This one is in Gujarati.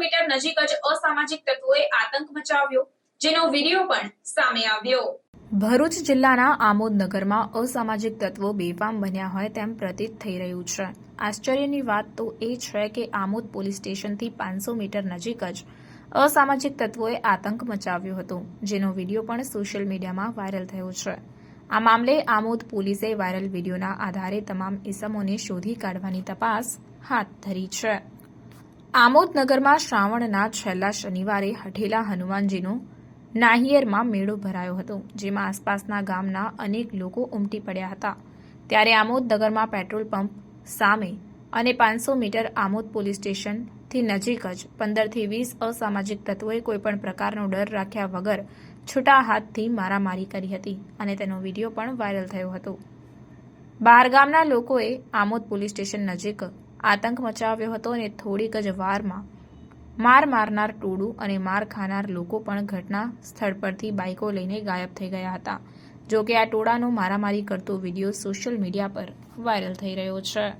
મીટર નજીક જ અસામાજિક તત્વોએ આતંક મચાવ્યો, જેનો વીડિયો પણ સામે આવ્યો. ભરૂચ જિલ્લાના આમોદ નગરમાં અસામાજિક તત્વો બેફામ બન્યા હોય તેમ પ્રતીત થઈ રહ્યું છે. આશ્ચર્યની વાત તો એ છે કે આમોદ પોલીસ સ્ટેશનથી પાંચસો મીટર નજીક જ અસામાજિક તત્વોએ આતંક મચાવ્યો હતો, જેનો વીડિયો પણ સોશિયલ મીડિયામાં વાયરલ થયો છે. આ મામલે આમોદ પોલીસે વાયરલ વિડીયોના આધારે તમામ ઇસમોને શોધી કાઢવાની તપાસ હાથ ધરી છે. આમોદ નગરમાં શ્રાવણના છેલ્લા શનિવારે હઠેલા હનુમાનજીનો નાહિયેરમાં મેળો ભરાયો હતો, જેમાં આસપાસના ગામના અનેક લોકો ઉમટી પડ્યા હતા. ત્યારે આમોદનગરમાં પેટ્રોલ પંપ સામે અને પાંચસો મીટર આમોદ પોલીસ સ્ટેશનથી નજીક જ પંદરથી વીસ અસામાજિક તત્વોએ કોઈપણ પ્રકારનો ડર રાખ્યા વગર છૂટા હાથથી મારામારી કરી હતી અને તેનો વીડિયો પણ વાયરલ થયો હતો. બહારગામના લોકોએ આમોદ પોલીસ સ્ટેશન નજીક આતંક મચાવ્યો હતો અને થોડીક જ વારમાં માર મારનાર ટોળું અને માર ખાનાર લોકો પણ ઘટના સ્થળ પરથી બાઇકો લઈને ગાયબ થઈ ગયા હતા. જો કે આ ટોળાનો મારામારી કરતો વીડિયો સોશિયલ મીડિયા પર વાયરલ થઈ રહ્યો છે.